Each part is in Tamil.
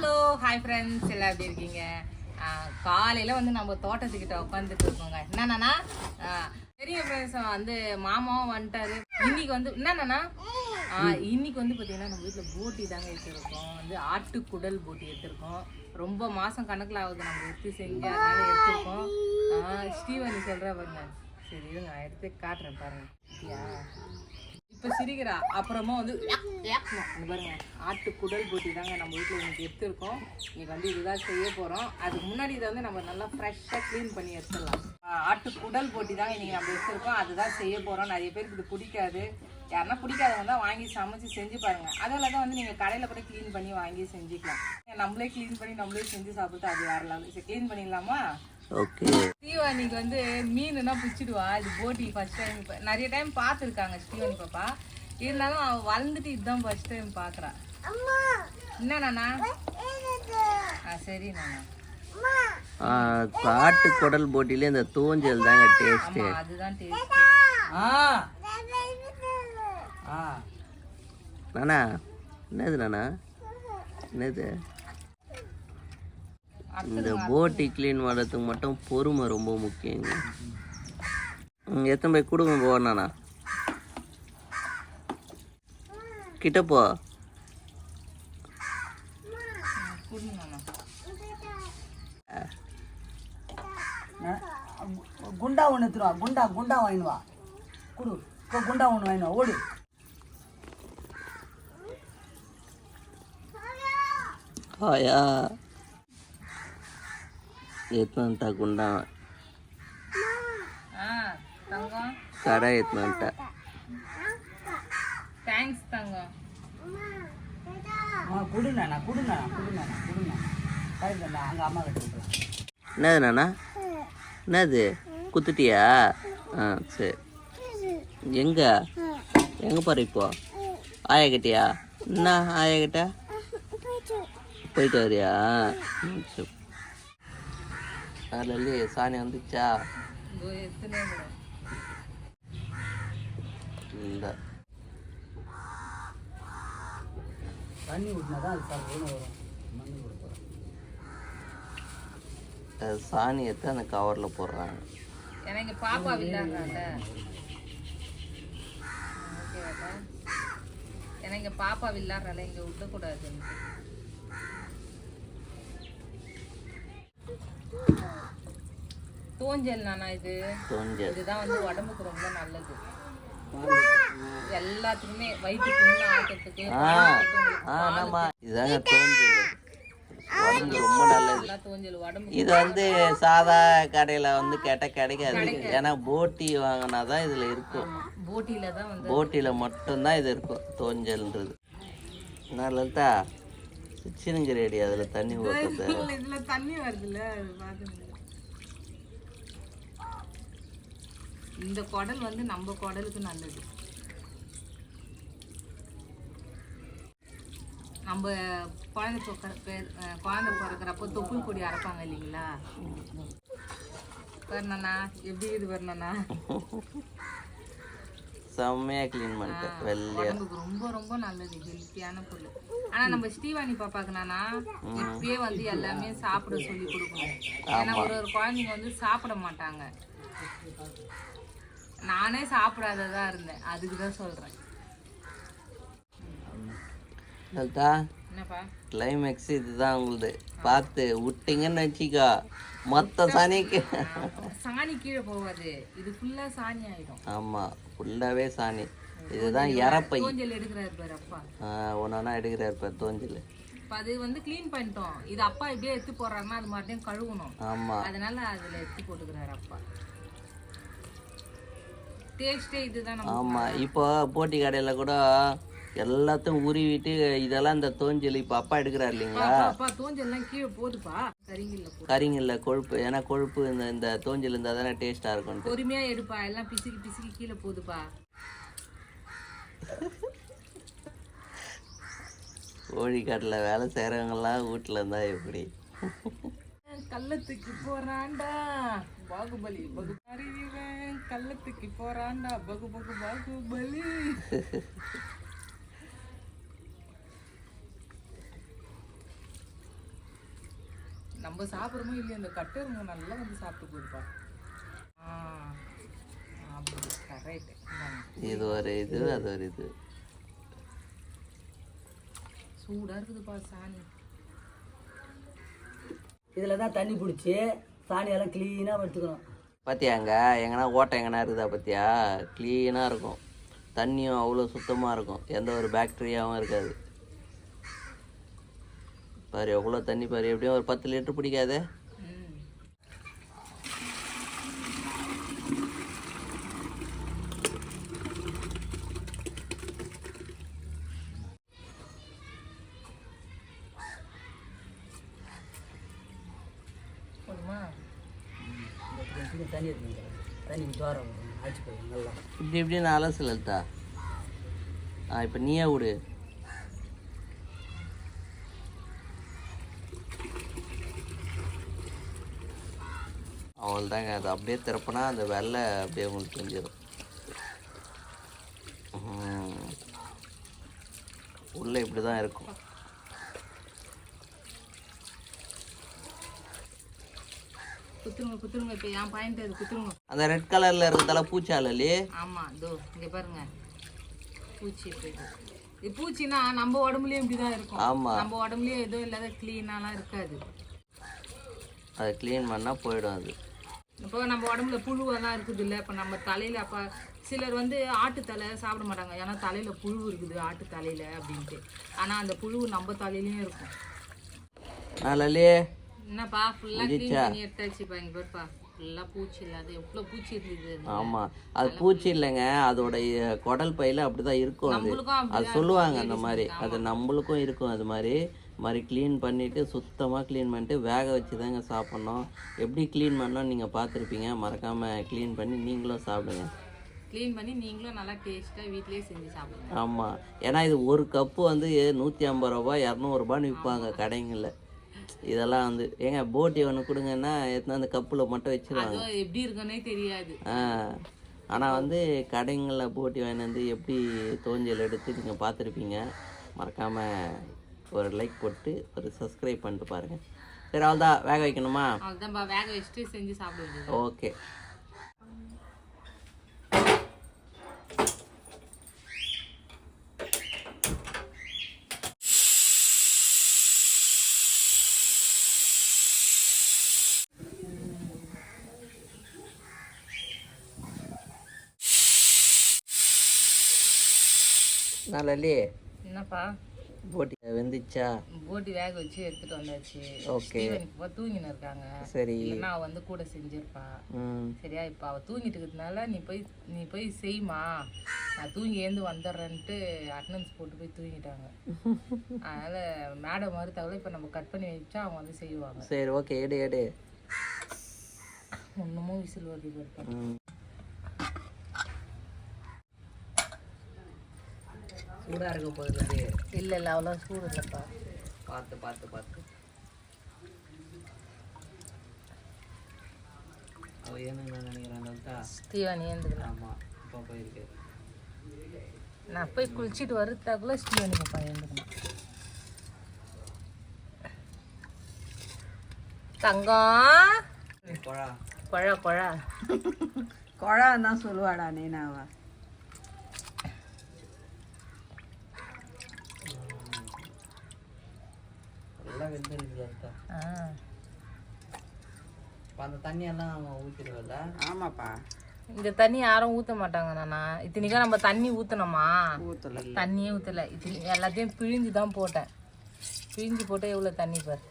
ஹலோ ஹாய் ஃப்ரெண்ட்ஸ் எல்லாம் எப்படி இருக்கீங்க? காலையில் வந்து நம்ம தோட்டத்துக்கிட்ட உட்காந்துட்டு இருக்கோங்க. என்னண்ணா பெரிய ஃப்ரெண்ட்ஸ் வந்து மாமாவும் வந்துட்டாரு. இன்னைக்கு வந்து என்னண்ணா இன்னைக்கு வந்து பார்த்தீங்கன்னா நம்ம வீட்டில் போட்டி தாங்க எடுத்துருக்கோம் வந்து ஆட்டுக்குடல் போட்டி எடுத்திருக்கோம். ரொம்ப மாதம் கணக்கில் ஆகுது நம்ம எடுத்து செஞ்சு அதனால எடுத்திருக்கோம். ஆ, சொல்கிற பாருங்க. சரி இருங்க நான் எடுத்து காட்டுறேன் பாருங்க. இப்ப சிரிக்கிறா. அப்புறமா வந்து பாருங்க ஆட்டு குடல் போட்டி தாங்க நம்ம வீட்டில் இன்னைக்கு எடுத்திருக்கோம். இன்னைக்கு வந்து இதுதான் செய்ய போறோம். அதுக்கு முன்னாடி இதை வந்து நம்ம நல்லா ஃப்ரெஷ்ஷாக க்ளீன் பண்ணி எடுத்துடலாம். ஆட்டு குடல் போட்டி தாங்க இன்னைக்கு நம்ம எடுத்திருக்கோம். அதுதான் செய்ய போறோம். நிறைய பேருக்கு இது பிடிக்காது. யாருன்னா பிடிக்காதவங்க தான் வாங்கி சமைச்சு செஞ்சு பாருங்க. அதில் தான் வந்து நீங்கள் கடையில் கூட க்ளீன் பண்ணி வாங்கி செஞ்சுக்கலாம். நம்மளே க்ளீன் பண்ணி நம்மளே செஞ்சு சாப்பிட்டு அது வேற லெவல் சரி க்ளீன் பண்ணிடலாமா? ஓகே ஸ்ரீவாணிக்கு வந்து மீனுனா பிடிச்சிடுவா. இது போட்டி ஃபர்ஸ்ட் டைம் நிறைய டைம் பார்த்துருக்காங்க ஸ்ரீவாணி பாப்பா. இருந்தாலும் அவ வளர்ந்துட்டு இதுதான் ஃபர்ஸ்ட் டைம் பார்க்குறா. என்ன நானா? ஆ சரி நானா. காட்டு குடல் போட்டிலே இந்த தூஞ்சல் தாங்க டேஸ்ட்டு ஆமா அதுதான் டேஸ்ட் நானா? என்னது நானா? என்னது? இந்த போட்டி க்ளீன் பண்ணுறதுக்கு மட்டும் பொறுமை ரொம்ப முக்கியங்க. எத்தனை போய் கொடுங்க போனானா கிட்ட போ. குண்டா ஒன்று எடுத்துருவா குண்டா குண்டா வாங்கினு வா. குடு. இப்போ குண்டா ஒன்று வாங்கினு வா. ஓடு. ஆயா எத்தனை குண்டா ஆ தங்கம் கடை எத்தனை தேங்க்ஸ் தங்கம் ஆ குடுண்ணா நான் குடுண்ணா குடுண்ணா குடுண்ணா கரெக்டா அங்கே அம்மா கிட்ட விட்டுரு. என்னது நானா என்னது? குத்துட்டியா? ஆ சரி. எங்க? எங்க பாரு இப்போ? ஆயா கிட்டியா? என்ன ஆயா கிட்ட? போயிட்டு வரியா? ம், சரி. அதில் இல்லையே சாணி வந்துச்சா? இந்த. தண்ணி ஊற்றினா தான் அது சார் ஒன்று வரும். மண்ணு கொடுப்போம் அது சாணி எடுத்து அந்த கவரில் போடுறாங்க. எனக்கு பாப்பா ஓகேவாப்பா எனக்கு பாப்பா. விளையாடுறால இங்க விடக்கூடாது தோஞ்சல் நானா இது? தோஞ்சல். இதுதான் வந்து உடம்புக்கு ரொம்ப நல்லது. எல்லாத்துக்குமே வயிற்று புண்ணு ஆக்கிறதுக்கு ஆ ஆ ஆமாம்மா. இதாங்க தோஞ்சல். ரொம்ப நல்லது. இது வந்து சாதா கடையில் வந்து கேட்டால் கிடைக்காது. ஏன்னா போட்டி வாங்கினா தான் இதில் இருக்கும். போட்டியில தான் போட்டியில் மட்டும்தான் இது இருக்கும் தோஞ்சல்ன்றது. என்ன லலிதா? சின்னுங்க ரெடி அதில் தண்ணி ஊற்றுறது இதுல தண்ணி வருதுல்ல. இந்த குடல் வந்து நம்ம குடலுக்கு நல்லது. நம்ம குழந்தை பிறக்கிற பேர் குழந்தை பிறக்கிறப்போ தொப்புள் கொடி அரைப்பாங்க இல்லைங்களா? வரணண்ணா எப்படி இது வரணண்ணா செம்மையாக க்ளீன் பண்ணிட்டேன். வெள்ளையா. ரொம்ப ரொம்ப நல்லது. ஹெல்த்தியான பொருள் ஆனா நம்ம ஸ்ரீவாணி பாப்பாக்கு நானா இப்பயே வந்து எல்லாமே சாப்பிட சொல்லி கொடுக்கணும். ஏன்னா ஒரு ஒரு குழந்தைங்க வந்து சாப்பிட மாட்டாங்க. நானே சாப்பிடாததா இருந்தேன். அதுக்கு தான் சொல்றேன். என்னப்பா? கிளைமேக்ஸ் இதுதான் உங்களுது. பார்த்து விட்டீங்கன்னு வச்சிக்கோ. மொத்த சாணிக்கு. சாணி கீழே போகாது இது ஃபுல்லா சாணி ஆயிடும். ஆமாம் ஃபுல்லாகவே சாணி. இதுதான் இறப்பை தோஞ்சல் எடுக்கிறாரு பாரு அப்பா. ஒன்றா எடுக்கிறார் இப்போ தோஞ்சல். அது வந்து க்ளீன் பண்ணிட்டோம். இது அப்பா இப்படியே எடுத்து போடுறாருன்னா அது மறுபடியும் கழுவணும். ஆமாம் அதனால அதுல எடுத்து போட்டுக்கிறாரு அப்பா. டேஸ்டே இதுதான் ஆமாம் இப்போ போட்டி கடையில் கூட எல்லாத்தையும் உருவிட்டு இதெல்லாம் இந்த தோஞ்சல் இப்போ அப்பா எடுக்கிறார் இல்லைங்களா? தோஞ்சல்லாம் கீழே போகுதுப்பா கரிங்கில்ல போ கறிங்கல்ல கொழுப்பு. ஏன்னா கொழுப்பு இந்த இந்த தோஞ்சல் இருந்தால் தானே டேஸ்ட்டாக இருக்கும்ட்டு பொறுமையா எடுப்பா. எல்லாம் பிசுக்கி பிசுக்கி கீழே போகுதுப்பா கோழிக்காட்டில் வேலை செய்கிறவங்கலாம் வீட்டில் இருந்தால் எப்படி? கள்ளத்துக்கு போறான்டா. பாகுபலி பகு அறிவிவன். கள்ளத்துக்கு போறான்டா. பகு பகு பாகுபலி. நம்ம சாப்பிட்றோமோ இல்லையோ இந்த கட்டருங்க நல்லா வந்து சாப்பிட்டு கரெக்ட் இது ஒரு இது அது ஒரு இது. சூடாக இருக்குதுப்பா சாணி. இதில் தான் தண்ணி பிடிச்சி சாணியெல்லாம் க்ளீனாக வச்சுக்கணும். பார்த்தியாங்க எங்கன்னா ஓட்டை எங்கன்னா இருக்குதா பார்த்தியா க்ளீனாக இருக்கும். தண்ணியும் அவ்வளோ சுத்தமாக இருக்கும். எந்த ஒரு பாக்டீரியாவும் இருக்காது. பாரு எவ்வளோ தண்ணி பாரு எப்படியும் ஒரு பத்து லிட்டர் பிடிக்காதே. இப்படி இப்படி நான் அலசலத்தா ஆ இப்போ நீயே விடு. அவ்வளோதாங்க அது அப்படியே திறப்புனா அந்த வெள்ளை அப்படியே உங்களுக்கு தெரிஞ்சிடும் உள்ளே இப்படி தான் இருக்கும். குத்துருங்க குத்துருங்க இப்போ என் பாயிண்ட் அது குத்துருங்க. அந்த ரெட் கலரில் இருக்கிறதால பூச்சாலி ஆமா இதோ இங்க பாருங்க. பூச்சி இது பூச்சினா நம்ம உடம்புலயும் இப்படிதான் இருக்கும். ஆமாம் நம்ம உடம்புலயும் எதுவும் இல்லாத கிளீனாலாம் இருக்காது. அதை க்ளீன் பண்ணால் போயிடும் அது. இப்போ நம்ம உடம்புல புழுவெல்லாம் இருக்குது இல்லை இப்போ நம்ம தலையில அப்போ சிலர் வந்து ஆட்டு தலை சாப்பிட மாட்டாங்க. ஏன்னா தலையில புழு இருக்குது ஆட்டு தலையில அப்படின்ட்டு. ஆனா அந்த புழு நம்ம தலையிலயும் இருக்கும். என்னப்பா ஃபுல்லா க்ளீன் பண்ணி எடுத்தாச்சு பாருங்க பாருப்பா. பூச்சி இல்லாத எவ்வளவு பூச்சி இருந்தது ஆமாம் அது பூச்சி இல்லைங்க. அதோட குடல் பையில அப்படிதான் இருக்கும் அது. சொல்லுவாங்க அந்த மாதிரி. அது நம்மளுக்கும் இருக்கும் அது மாதிரி. மாதிரி க்ளீன் பண்ணிவிட்டு சுத்தமாக க்ளீன் பண்ணிட்டு வேக வச்சு தாங்க சாப்பிட்ணும். எப்படி க்ளீன் பண்ணோம் நீங்கள் பார்த்துருப்பீங்க. மறக்காமல் க்ளீன் பண்ணி நீங்களும் சாப்பிடுங்க. க்ளீன் பண்ணி நீங்களும் நல்லா டேஸ்டா வீட்லயே செஞ்சு சாப்பிடுங்க. ஆமாம் ஏன்னா இது ஒரு கப்பு வந்து நூற்றி ஐம்பது ரூபா இரநூறுபான்னு விற்பாங்க கடைங்களில். இதெல்லாம் வந்து ஏங்க போட்டி ஒன்று கொடுங்கன்னா எடுத்துன்னு அந்த கப்பில் மட்டும் வச்சிருவாங்க. எப்படி இருக்குன்னே தெரியாது. ஆ. ஆனால் வந்து கடைங்களில் போட்டி வாங்கி வந்து எப்படி தோஞ்சல் எடுத்து நீங்கள் பார்த்துருப்பீங்க. மறக்காமல் ஒரு லைக் போட்டு ஒரு சப்ஸ்கிரைப் பண்ணிட்டு பாருங்கள் சரி அவ்வளோதான் வேக வைக்கணுமா? வேக வச்சுட்டு செஞ்சு சாப்பிட வேண்டியது ஓகே. நாளி என்னப்பா? போட்டி வெந்துச்சா? போட்டி வேக வச்சு எடுத்துட்டு வந்தாச்சு. ஓகே. இப்போ தூங்கின்னு இருக்காங்க சரி. இல்லைன்னா அவ வந்து கூட செஞ்சிருப்பா. சரியா? இப்போ அவ தூங்கிட்டு இருக்கிறதுனால நீ போய் நீ போய் செய்மா. நான் தூங்கி ஏந்து வந்துடுறேன்ட்டு அட்டனன்ஸ் போட்டு போய் தூங்கிட்டாங்க. அதனால மேடம் மாதிரி தகவலை இப்போ நம்ம கட் பண்ணி வச்சா அவங்க வந்து செய்வாங்க. சரி ஓகே எடு எடு. ஒன்றுமும் விசில் வருது பாருப்பா. ம் சூடாக இருக்க போகுது இல்லை இல்லை அவ்வளோ சூடு இல்லைப்பா. பார்த்து பார்த்து பார்த்து. அவ ஏன்னு நான் நினைக்கிறேன் ஸ்டீவன் ஏந்துக்கலாம் ஆமாம் இப்போ போயிருக்கு. நான் போய் குளிச்சுட்டு வரதுக்குள்ள ஸ்டீவனுக்கு பயந்துக்கணும் தங்கம் போடா குழ குழ. குழான்னு தான் சொல்லுவாடா நீனாவா? எல்லாம் இப்போ அந்த தண்ணியெல்லாம் அவன் ஊற்றிடுவல்ல ஆமாப்பா. இந்த தண்ணி யாரும் ஊத்த மாட்டாங்க நானா. இத்தனைக்கும் நம்ம தண்ணி ஊத்தணுமா? ஊற்றல தண்ணியே ஊத்தல. இத்தனை எல்லாத்தையும் பிழிஞ்சு தான் போட்டேன். பிழிஞ்சு போட்டு எவ்வளோ தண்ணி பாரு?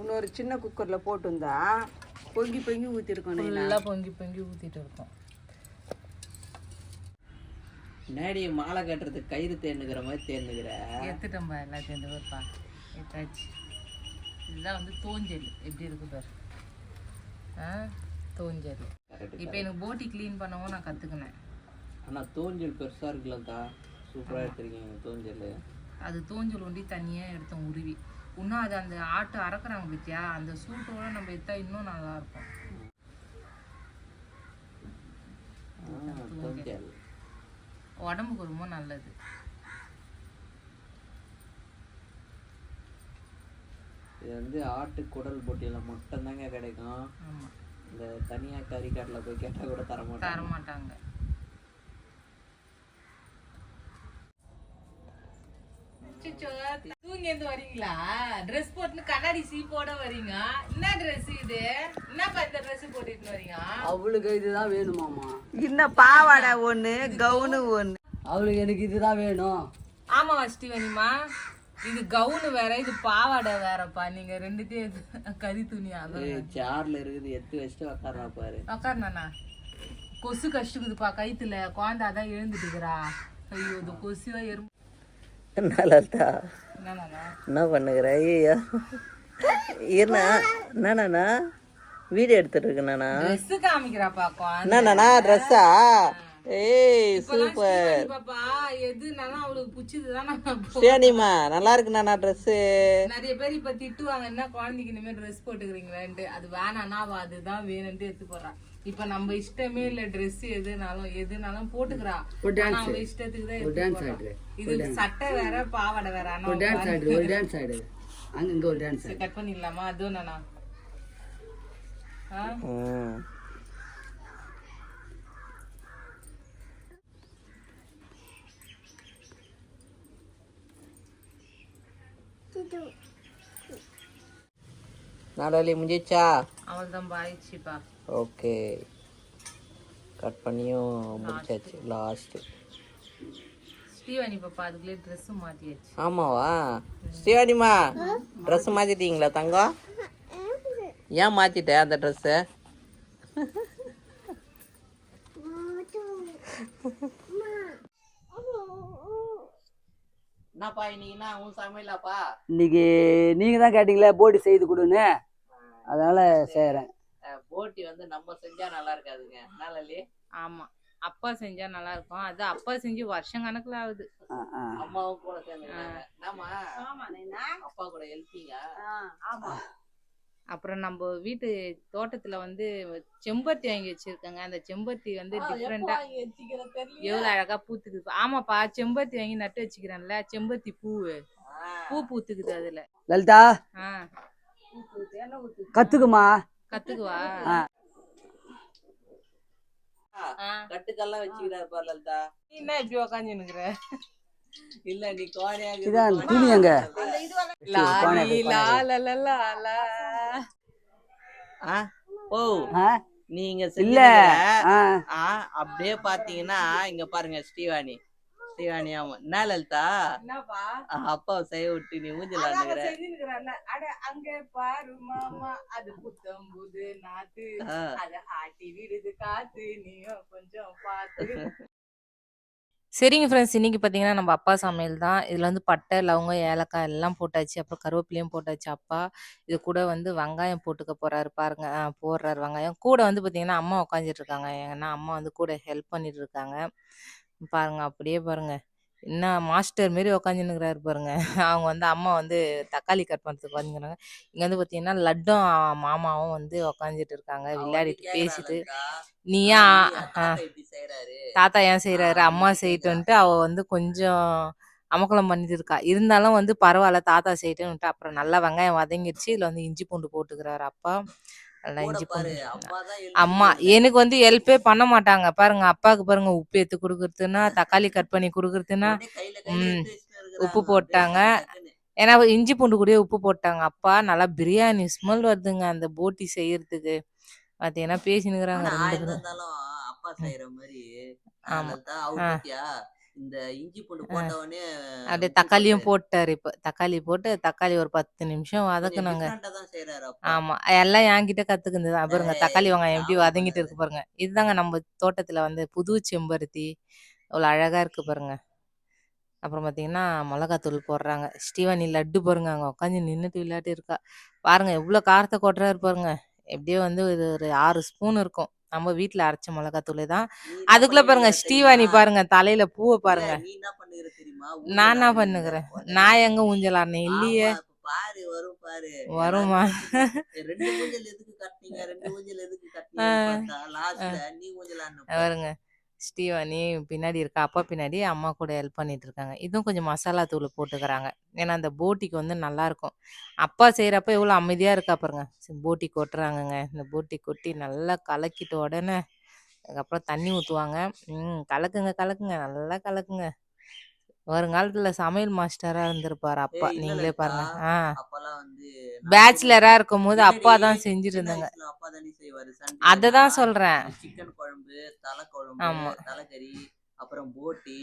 இன்னொரு சின்ன குக்கரில் போட்டுருந்தா பொங்கி பொங்கி ஊற்றிருக்கோம் ஃபுல்லாக பொங்கி பொங்கி ஊத்திட்டு இருக்கோம். முன்னாடி மாலை கட்டுறதுக்கு கயிறு தேர்ந்துக்கிற மாதிரி தேர்ந்துக்கிற எடுத்துட்டோம்பா எல்லாத்தையும் இந்த பாருப்பா. எடுத்தாச்சு இதுதான் வந்து தோஞ்சல். எப்படி இருக்கு பாரு. ஆ தோஞ்சல். இப்போ எனக்கு போட்டி க்ளீன் பண்ணவும் நான் கற்றுக்கினேன் ஆனால் தோஞ்சல் பெருசாக இருக்குல்லக்கா. சூப்பராக எடுத்துருக்கீங்க தோஞ்சல். அது தோஞ்சல் ஒண்டி தனியாக எடுத்தோம் உருவி. இன்னும் அது அந்த ஆட்டு அறக்குறாங்க பத்தியா? அந்த சூட்டோட நம்ம எடுத்தா இன்னும் நல்லா இருக்கும். தோஞ்சல். உடம்புக்கு ரொம்ப நல்லது. இது வந்து ஆட்டு குடல் போட்டியில் மட்டும்தாங்க கிடைக்கும். ஆமா. இந்த தனியாக கறி கடையில் போய் கேட்டால் கூட தர மாட்டாங்க தூங்கி எழுந்து வரீங்களா? ட்ரெஸ் போட்டு கண்ணாடி சீப்போட வரீங்க. என்ன ட்ரெஸ் இது? என்னப்பா இந்த ட்ரெஸ் போட்டுட்டு வரீங்க? அவளுக்கு இதுதான் வேணுமாமா இன்னும் பாவாடை ஒண்ணு கவுனு ஒண்ணு. அவளுக்கு எனக்கு இதுதான் வேணும். ஆமா ஸ்ரீவனிமா? இது கவுனு வேற இது பாவாடை வேறப்பா. நீங்க ரெண்டுத்தையும் கறி துணி அதான் சேர்ல இருக்குது எடுத்து வச்சுட்டு உக்காரா பாரு. உக்காருண்ணா கொசு கஷ்டக்குதுப்பா கைத்துல குழந்தை அதான் எழுந்துட்டுக்கிறா ஐயோ இது கொசுவா எறும்பு. என்னண்ணா? என்ன பண்ணுகிற? ஐயா என்ன? என்னண்ணா? வீடியோ எடுத்துட்டு இருக்கேண்ணா ட்ரெஸ் என்னண்ணா ட்ரெஸ்ஸா ஏய் சூப்பர் சரிம்மா நல்லா இருக்குண்ணா ட்ரெஸ்ஸு நிறைய பேர் இப்ப திட்டுவாங்க என்ன குழந்தைக்கு இனிமேல் ட்ரெஸ் போட்டுக்கிறீங்களேன்ட்டு. அது வேணாம்னா அவ அதுதான் வேணும்ட்டு எடுத்து போடுறா. இப்ப நம்ம இஷ்டமே இல்ல ட்ரெஸ் எதுனாலும் எதுனாலும் போட்டுக்கிறா. ஆனா அவ இஷ்டத்துக்கு தான். இது சட்டை வேற பாவாடை வேற. ஆனா டான்ஸ் ஆடு ஒரு டான்ஸ் ஆடு அங்க இங்க ஒரு டான்ஸ் கட் பண்ணிடலாமா? அதுவும் நானா ஆ? ம் நாடாளி முடிஞ்சிச்சா அவள்தான் பாயிடுச்சுப்பா ஓகே. கட் பண்ணியும் முடிச்சாச்சு லாஸ்ட்டு ஸ்ரீவாணி பாப்பா அதுக்குள்ளே ட்ரெஸ் ஆமாவா? ஸ்ரீவாணிமா ட்ரெஸ் மாத்திட்டீங்களா தங்கம் ஏன் மாத்திட்ட அந்த ட்ரெஸ்ஸை என்னப்பா இன்னைக்குன்னா உன் சமையலாப்பா இன்னைக்கு நீங்க தான் கேட்டீங்களே போடி செய்து கொடுன்னு. அதனால செய்யறேன் அஹ், போட்டி வந்து நம்ம செஞ்சா நல்லா இருக்காதுங்க. நல்லா ஆமா. அப்பா செஞ்சா நல்லா இருக்கும். அது அப்பா செஞ்சு வருஷம் கணக்குல ஆகுது. அம்மாவும் கூட என்னம்மா? அப்பா கூட ஹெல்ப்பிங்க அப்புறம் நம்ம வீட்டு தோட்டத்துல வந்து செம்பருத்தி வாங்கி வச்சிருக்காங்க. அந்த செம்பருத்தி வந்து டிஃப்ரெண்டா எவ்வளவு அழகா பூத்துக்குது. ஆமாப்பா செம்பருத்தி வாங்கி நட்டு வச்சுக்கிறேன்ல. செம்பருத்தி பூவு. பூ பூத்துக்குது அதுல. லலிதா ஆ. கத்துக்குமா? கத்துக்குவா. கட்டுக்கெல்லாம் வச்சுக்கிறாரு பாரு லலிதா. நீ என்ன இப்படி உக்காந்துருக்குற இல்ல நீ கோடையா இதான் துணி எங்க? ஓ? நீங்க இல்ல. அப்படியே பாத்தீங்கன்னா இங்க பாருங்க ஸ்ரீவாணி. ஸ்ரீவாணி ஆமா என்ன லலிதா? என்னப்பா? அப்பாவை செய்ய விட்டு நீ அதான் அவ ஊஞ்சலாண்டுக்கிற செஞ்சுன்னுக்குறான்ல. அட அங்க பாரு மாமா. அது புத்தம் புது நாத்து ஆ. அத ஆட்டி விடுது காத்து. நீயும் கொஞ்சம் பார்த்து சரிங்க ஃப்ரெண்ட்ஸ் இன்னைக்கு பார்த்தீங்கன்னா நம்ம அப்பா சமையல் தான். இதில் வந்து பட்டை லவங்கம் ஏலக்காய் எல்லாம் போட்டாச்சு. அப்புறம் கருவேப்பிலையும் போட்டாச்சு அப்பா. இது கூட வந்து வெங்காயம் போட்டுக்க போறாரு பாருங்க. போடுறாரு வெங்காயம். கூட வந்து பார்த்தீங்கன்னா அம்மா உட்காந்துட்டு இருக்காங்க. ஏன்னா அம்மா வந்து கூட ஹெல்ப் பண்ணிட்டு இருக்காங்க. பாருங்க அப்படியே பாருங்க. என்ன மாஸ்டர் மாரி உக்காந்துன்னுக்குறாரு பாருங்க. அவங்க வந்து அம்மா வந்து தக்காளி கட் பண்ணுறதுக்கு உட்காந்துக்கிறாங்க இங்கே வந்து பார்த்தீங்கன்னா லட்டும் மாமாவும் வந்து உக்காந்துட்டு இருக்காங்க. விளையாடிட்டு பேசிட்டு. நீ ஏன் ஆ, இப்படி தாத்தா ஏன் செய்றாரு? அம்மா செய்யட்டுன்ட்டு அவ வந்து கொஞ்சம் அமக்கலம் பண்ணிட்டு இருக்கா. இருந்தாலும் வந்து பரவாயில்ல தாத்தா செய்யட்டுன்ட்டு அப்புறம் நல்லா வெங்காயம் வதங்கிடுச்சு இதுல வந்து இஞ்சி பூண்டு போட்டுக்கிறாரு அப்பா. நல்லா கூட இஞ்சி பாரு அம்மா எனக்கு வந்து ஹெல்ப்பே பண்ண மாட்டாங்க. பாருங்க அப்பாவுக்கு பாருங்க உப்பு எடுத்து கொடுக்கறதுன்னா தக்காளி கட் பண்ணி கொடுக்கறதுன்னா உப்பு போட்டாங்க. ஏன்னா இஞ்சி பூண்டு கூடயே உப்பு போட்டாங்க. அப்பா நல்லா பிரியாணி ஸ்மெல் வருதுங்க அந்த போட்டி செய்யறதுக்கு. பாத்தீங்கன்னா பேசினுக்குறாங்க அப்பா செய்யற மாதிரி ஆமா. இந்த இஞ்சி பூண்டு போட்ட உடனே அப்படியே உப்பு தக்காளியும் போட்டு போட்டாரு இப்ப. தக்காளி போட்டு தக்காளி ஒரு பத்து நிமிஷம் கொஞ்சம் வதக்குனாங்க தான் செய்யறாரு அப்பா. ஆமா. எல்லாம் என்கிட்ட கத்துக்குது பாருங்க. ஏய், தக்காளி வெங்காயம் எப்படி வதங்கிட்டு இருக்கு பாருங்க. இதுதாங்க நம்ம தோட்டத்துல வந்து புது செம்பருத்தி அவ்வளவு அழகா இருக்கு பாருங்க. அப்புறம் பாத்தீங்கன்னா மிளகாத்தூள் போடுறாங்க. ஸ்ரீவாணி லட்டு பாருங்க. அங்க உட்காந்து நின்னுட்டு விளையாட்டு இருக்கா. பாருங்க எவ்வளவு காரத்தை கொட்டுறாரு பாருங்க. எப்படியோ வந்து இது ஒரு ஆறு ஸ்பூன் இருக்கும். நம்ம வீட்ல அரைச்ச மிளகாத்தூள் தான். அதுக்குள்ள பாருங்க தெரியுமா? பாருங்க தலையில பூவை பாருங்க. நீ என்ன பண்ணுகிற தெரியுமா நான் என்ன. பண்ணுகிறேன். நான் எங்க ஊஞ்சலாடினேன் இல்லையே. ஆமா, இப்ப பாரு வரும் பாரு. வருமா? ரெண்டு ஊஞ்சல் எதுக்கு கட்டினீங்க? ரெண்டு ஊஞ்சல் எதுக்கு கட்டினீங்க பார்த்தா லாஸ்ட்ல நீ ஊஞ்சல் ஆடணும் பாருங்க ஸ்டீவனி பின்னாடி இருக்கா அப்பா பின்னாடி அம்மா கூட ஹெல்ப் பண்ணிட்டு இருக்காங்க. இதுவும் கொஞ்சம் மசாலா தூள் போட்டுக்கிறாங்க. ஏன்னா அந்த போட்டிக்கு வந்து நல்லா இருக்கும். அப்பா செய்கிறப்ப எவ்வளோ அமைதியாக இருக்கா பாருங்க. சரி, போட்டி கொட்டுறாங்கங்க. இந்த போட்டி கொட்டி நல்லா கலக்கிட்ட உடனே அதுக்கப்புறம் தண்ணி ஊற்றுவாங்க ம் கலக்குங்க கலக்குங்க நல்லா கலக்குங்க. வருங்காலத்தில் சமையல் மாஸ்டராக இருந்திருப்பாரு அப்பா. ஏய், இல்ல நீங்களே பாருங்க. லலிதா. ஆ. அப்பெல்லாம் வந்து பேச்சுலரா இருக்கும் போது அப்பா தான் செஞ்சிருந்தாங்க. சின்ன வயசுல அப்பா தானே செய்வாரு. அதை தான் சொல்றேன். சிக்கன் குழம்பு தலை குழம்பு ஆமா. தலைக்கறி அப்புறம் போட்டி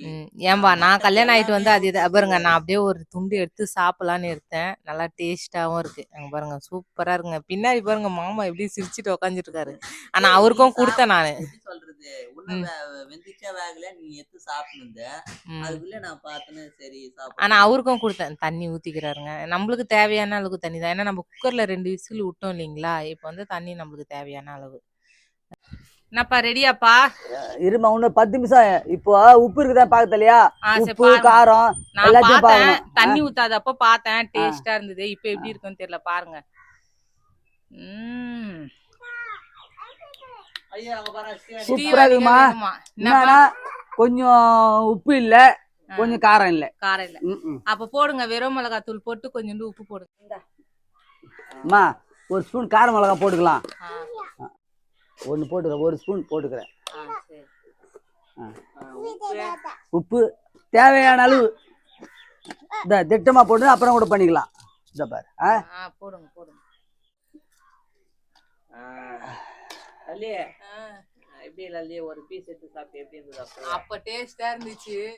ஏன்பா நான் கல்யாணம் ஆயிட்டு வந்து அது இது பாருங்க நான் அப்படியே ஒரு துண்டு எடுத்து சாப்பிடலான்னு எடுத்தேன். நல்லா டேஸ்டாவும் இருக்கு. அங்க பாருங்க சூப்பரா இருக்குங்க. பின்னாடி பாருங்க மாமா எப்படி சிரிச்சிட்டு உக்காந்துட்டு இருக்காரு ஆனா அவருக்கும் கொடுத்தேன் நானு. சொல்றது? உன்ன வெந்துச்சா வேகல நீ எடுத்து சாப்பிட்டு ம். அதுக்குள்ள நான் பார்த்தேன்னு சரி ஆனா அவருக்கும் கொடுத்தேன். தண்ணி ஊத்திக்கிறாருங்க. நம்மளுக்கு தேவையான அளவுக்கு தண்ணி தான். ஏன்னா நம்ம குக்கர்ல ரெண்டு விசில் விட்டோம் இல்லைங்களா? இப்போ வந்து தண்ணி நம்மளுக்கு தேவையான அளவு. என்னப்பா ரெடியாப்பா? இருமா இன்னும் பத்து நிமிஷம் இப்போ உப்பு இருக்குதா பார்க்க இல்லையா உப்பு பாருங்க. காரம் எல்லாத்தையும் பார்க்கணும். தண்ணி ஊத்தாதப்ப பார்த்தேன். டேஸ்டா இருந்தது. இப்போ எப்படி இருக்குன்னு தெரியல பாருங்க. சூப்பரா இருக்குமா? என்னன்னா கொஞ்சம் உப்பு இல்ல கொஞ்சம் காரம் இல்ல. காரம் இல்ல. அப்ப போடுங்க வெறும் மிளகாய் தூள் போட்டு கொஞ்சோண்டு உப்பு போடுங்க. அம்மா ஒரு ஸ்பூன் கார மிளகா போட்டுக்கலாம். ஒன்று போட்டுக்கிறேன். ஒரு ஸ்பூன் போட்டுக்கிறேன். ஆ, சரி. உப்பு. தேவையான அளவு இந்த திட்டமா போட்டு அப்புறம் கூட பண்ணிக்கலாம். இந்த பாரு. ஆ? ஆ, போடுங்க போடுங்க. ஆ. லல்லி, ஆ, எப்படி லல்லி ஒரு பீஸ் எடுத்து சாப்பிட்டு எப்படி இருந்தது அப்போ அப்ப டேஸ்டா இருந்துச்சு.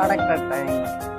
கரெக்டாக டைம்.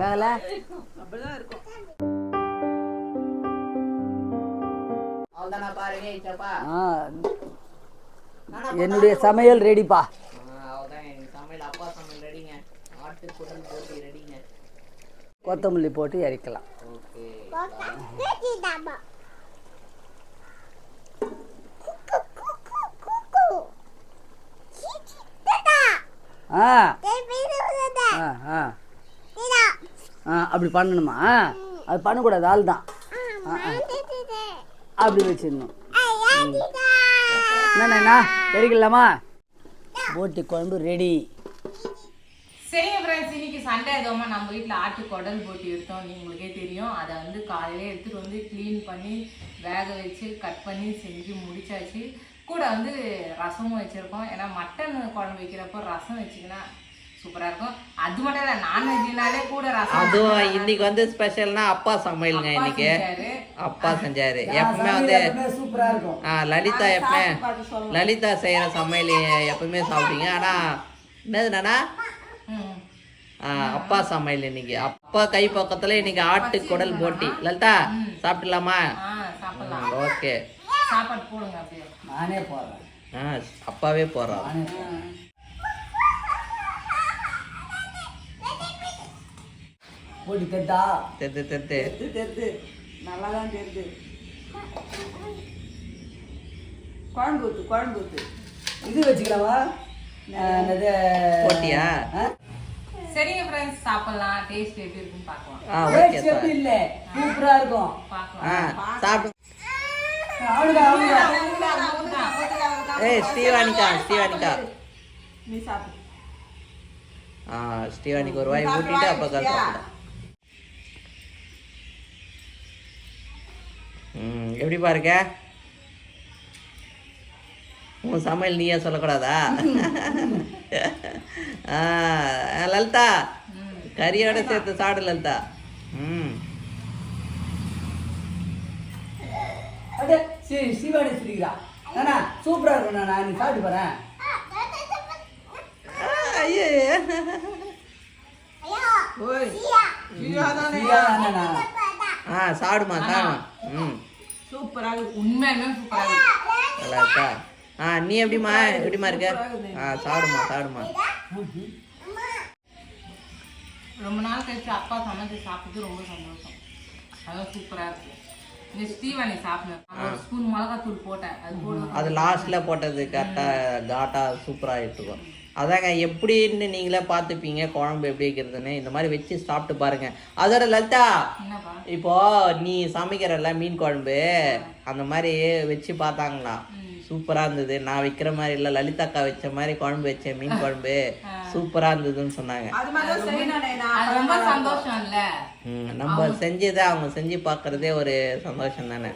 வேலை? அப்படிதான் இருக்கும். என்னுடைய சமையல் ரெடிப்பா. அவ்வளோதான் எங்கள் சமையல் அப்பா சமையல் ரெடிங்க. ஆட்டு குடல் போட்டு ரெடிங்க. கொத்தமல்லி போட்டு இறக்கலாம் ஓகே ஆ ஆ ஆ ஆ அப்படி பண்ணணுமா? அது பண்ணக்கூடாது ஆள் தான். அப்படி வச்சிடணும். என்னண்ணா தெரிக்கலாமா போட்டி குழம்பு ரெடி. சரிங்க ஃப்ரெண்ட்ஸ் இன்னைக்கு சண்டே எதுவுமா நம்ம வீட்டில் ஆட்டு குடல் போட்டு எடுத்தோம். உங்களுக்கே தெரியும். அதை வந்து காலையில எடுத்துட்டு வந்து க்ளீன் பண்ணி வேக வச்சு கட் பண்ணி செஞ்சு முடிச்சாச்சு. கூட வந்து ரசமும் வச்சுருக்கோம். ஏன்னா மட்டன் குழம்பு வைக்கிறப்போ ரசம் வச்சிங்கன்னா சூப்பராக இருக்கும். அது மட்டும் இல்லை நான்வெஜ்னாலே கூட ரசம் அதுவும் இன்னைக்கு வந்து ஸ்பெஷல்னா அப்பா சமையலுங்க இன்னைக்கு. அப்பா செஞ்சாரு. எப்பவுமே வந்து சூப்பரா இருக்கும். ஆ, லலிதா எப்பவுமே லலிதா செய்யற சமையல் எப்பவுமே சாப்பிட்டீங்க ஆனா என்னதுனா ம். அப்பா சமையல் இன்னைக்கு. அப்பா கை பக்கத்துல இன்னைக்கு ஆட்டு குடல் போட்டி. லலிதா சாப்பிடலாமா? ஓகே. சாப்பாடு போடுங்க அப்படியே. நானே போடுறேன் ஆ அப்பாவே போறாரு நானே போடுறேன் போட்டி தட்டா? தெத்து தெத்து தெரிது நல்லா தான் தெரிது குழம்பு ஊத்து குழம்பு ஊத்து இது வச்சுக்கலாமா? என்னது? போட்டியா? சரிங்க ஃப்ரெண்ட்ஸ் சாப்பிடலாம். டேஸ்ட் எப்படி இருக்குன்னு பார்க்கலாம். ஆ ஓகே டேஸ்ட் எப்படி இல்ல? சூப்பரா இருக்கும். பார்க்கலாம். சாப்பிடு ஏய் நீ சாப்பிடு. ஆ ஸ்ரீவாணிக்கு ஒரு வாய் ஊட்டிட்டு அப்போ சாப்பிட ம் எப்படிப்பா இருக்க? உன் சமையல் நீயே சொல்லக்கூடாதா? ஆ லலிதா கறியோட சேர்த்து சாப்பிடு லலிதா. ம். அடே சி சிவாடி சிரிக்கிறா நானா சூப்பரா இருக்கும் நானா நீ சாப்பிட்டு போறேன். ஆ, ஐயே ஓய் ஆ சாப்பிடுமா சாப்பிடுமா ம். சூப்பராக இருக்கு. உண்மையுமே சூப்பரா இருக்கு. நல்லா இருக்கா? ஆ நீ எப்படிம்மா? எப்படிம்மா இருக்க? ஆ சாப்பிடுமா சாப்பிடுமா. ரொம்ப நாள் கழிச்சு அப்பா சமைச்சு சாப்பிட்டு ரொம்ப சந்தோஷம். அதான் சூப்பரா இருக்கு. ஸ்பூன் மிளகாத்தூள் போட்டேன். அது போடுவோம் அது லாஸ்ட்டில் போட்டது கரெக்டாக காட்டா சூப்பராக இருக்கும் அதாங்க எப்படின்னு நீங்களே பார்த்துப்பீங்க குழம்பு எப்படி வைக்கிறதுன்னு. இந்த மாதிரி வச்சு சாப்பிட்டு பாருங்க. அதோட லலிதா இப்போ நீ சமைக்கிறல்ல மீன் குழம்பு. அந்த மாதிரி வச்சு பார்த்தாங்களா? சூப்பராக இருந்தது. நான் வைக்கிற மாதிரி இல்லை லலிதாக்கா வச்ச மாதிரி குழம்பு வச்சேன் மீன் குழம்பு. சூப்பராக இருந்ததுன்னு சொன்னாங்க. ரொம்ப சந்தோஷம் இல்ல நம்ம செஞ்சதை அவங்க செஞ்சு பார்க்கறதே ஒரு சந்தோஷம் தானே.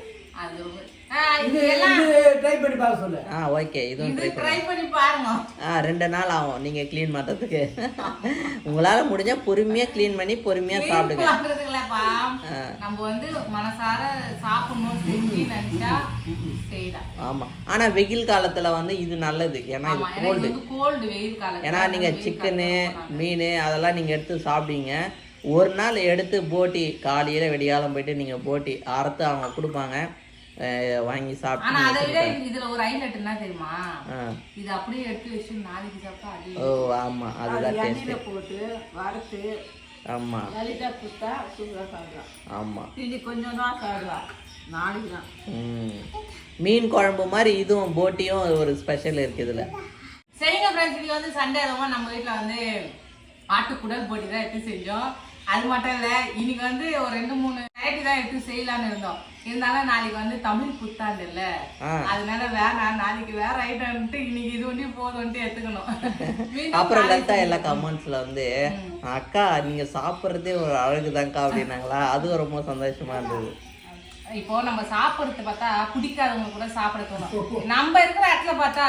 இது இது எல்லாம் இது ட்ரை பண்ணி பார்க்க சொல்லு. ஆ ஓகே இதுவும் இது ட்ரை பண்ணி. பாருங்க. ஆ ரெண்டு நாள் ஆகும் நீங்கள் க்ளீன் பண்ணுறதுக்கு உங்களால் முடிஞ்சால் பொறுமையாக க்ளீன் பண்ணி பொறுமையாக சாப்பிடுங்க. நம்ம வந்து மனசார சாப்பிடணும் ஆமாம் ஆனால் வெயில் காலத்தில் வந்து இது நல்லது. ஏன்னா இது ஆமா கோல்டு கோல்டு வெயில் காலம் ஏன்னா நீங்கள் சிக்கனு மீன் அதெல்லாம் நீங்கள் எடுத்து சாப்பிடுவீங்க. ஒரு நாள் எடுத்து போட்டி காலையில் வெடிகாலம் போயிட்டு நீங்கள் போட்டி அறுத்து அவங்க கொடுப்பாங்க. வாங்கி ஆனா அதை விட சாப்பிட்டு இதுல ஒரு ஹைலைட் என்ன தெரியுமா? இது அப்படியே எடுத்து வச்சு நாளைக்கு சாப்பிட்டா அது ஓ ஆமாம் அதுதான் எண்ணெயில போட்டு வறுத்து ஆமாம் லலிதா கொடுத்தா சூப்பராக சாப்பிடலாம். ஆமாம் இன்னைக்கு கொஞ்சம் தான் சாப்பிடுவா நாளைக்கு தான். மீன் குழம்பு மாதிரி இதுவும் போட்டியும் ஒரு ஸ்பெஷல் இருக்குது இதில். சரிங்க ஃப்ரெண்ட்ஸ் இன்னைக்கு வந்து சண்டே அதுவும் நம்ம வீட்ல வந்து ஆட்டுக்குடல் போட்டி தான் எடுத்து செஞ்சோம். அது மட்டும் இல்ல இன்னைக்கு வந்து ஒரு ரெண்டு மூணு வெரைட்டி தான் எடுத்து செய்யலாம்னு இருந்தோம். இருந்தாலும் நாளைக்கு வந்து தமிழ் புத்தாண்டு இல்ல. அதனால வேணாம் நாளைக்கு வேற ஐட்டம்ட்டு இன்னைக்கு இது ஒண்டி போதும்ட்டு எடுத்துக்கணும். அப்புறம் லலிதா எல்லா கமெண்ட்ஸ்ல வந்து அக்கா நீங்க சாப்பிட்றதே ஒரு அழகுதான்க்கா அப்படின்னாங்களா? அது ரொம்ப சந்தோஷமா இருந்தது. இப்போ நம்ம சாப்பிடுறது பார்த்தா பிடிக்காதவங்க கூட சாப்பிட தோணும் நம்ம இருக்கிற இடத்துல பார்த்தா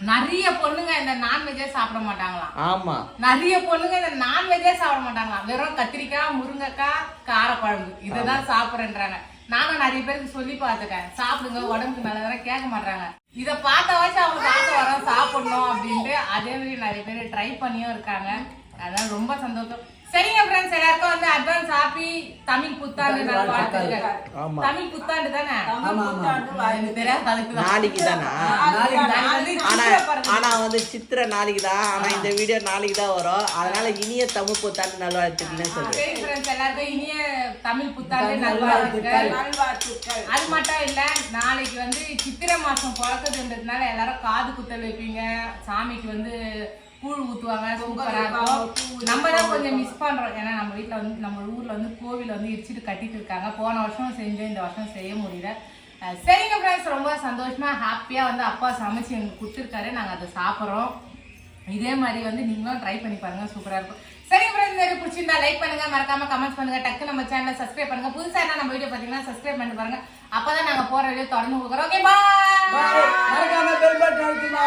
நிறைய பொண்ணுங்க இந்த நான்வெஜ்ஜே சாப்பிட மாட்டாங்களாம். ஆமா. நிறைய பொண்ணுங்க இந்த நான்வெஜ்ஜே சாப்பிட மாட்டாங்களாம். வெறும் கத்திரிக்காய் முருங்கைக்காய் காரக்குழம்பு. இததான் சாப்பிடுறேன்றாங்க. நானும் நிறைய பேருக்கு சொல்லி பார்த்துட்டேன். சாப்பிடுங்க உடம்புக்கு நல்லதானே கேட்க மாட்டாங்க இதை பார்த்தாவாச்சும் அவங்களுக்கு ஆசை வரும் சாப்பிடணும் அப்படின்ட்டு அதே மாதிரி நிறைய பேர் ட்ரை பண்ணியும் இருக்காங்க. அதான் ரொம்ப சந்தோஷம். சரிங்க ஃப்ரெண்ட்ஸ் எல்லாருக்கும் வந்து அட்வான்ஸ் ஹாப்பி தமிழ் புத்தாண்டு நல்வாழ்த்துக்கள் ஆமா. தமிழ் புத்தாண்டு தானே. நாளைக்கு தானா? ஆனா வந்து சித்திரை நாளைக்கு தான். ஆனா இந்த வீடியோ நாளைக்கு தான் வரும். அதனால இனிய தமிழ் புத்தாண்டு நல்வாழ்த்துக்கள்னு சொல்றேன். சரி ஃப்ரெண்ட்ஸ் எல்லாருக்கும் இனிய தமிழ் புத்தாண்டு நல்வாழ்த்துக்கள். நல்வாழ்த்துக்கள். அது மட்டும் இல்ல நாளைக்கு வந்து சித்திரை மாசம் பிறக்குதுன்றதுனால எல்லாரும் காது குத்தல் வைப்பீங்க. சாமிக்கு வந்து கூழ் ஊத்துவாங்க சூப்பரா இருக்கும். நம்ம தான் கொஞ்சம் மிஸ் பண்றோம். ஏன்னா நம்ம வீட்ல வந்து நம்ம ஊர்ல வந்து கோவில் வந்து இடிச்சிட்டு கட்டிட்டு இருக்காங்க. போன வருஷம் செஞ்சோம் இந்த வருஷம் செய்ய முடியல. சரிங்க ஃப்ரெண்ட்ஸ் ரொம்ப சந்தோஷமா ஹாப்பியா வந்து அப்பா சமைச்சு எங்களுக்கு கொடுத்துருக்காரு. நாங்க அதை சாப்பிட்றோம். இதே மாதிரி வந்து நீங்களும் ட்ரை பண்ணி பாருங்க. சூப்பரா இருக்கும். சரிங்க ஃப்ரெண்ட்ஸ் இந்த வீடியோ பிடிச்சிருந்தா லைக் பண்ணுங்க. மறக்காம கமெண்ட் பண்ணுங்க. டக்கு நம்ம சேனலை சப்ஸ்கிரைப் பண்ணுங்க. புதுசா என்ன நம்ம வீடியோ பாத்தீங்கன்னா சப்ஸ்கிரைப் பண்ணி பாருங்க. அப்பதான் நாங்க போற வீடியோ தொடர்ந்து கொடுக்குறோம் ஓகே பாய் மறக்காம பெல் பட்டன் அழுத்துங்க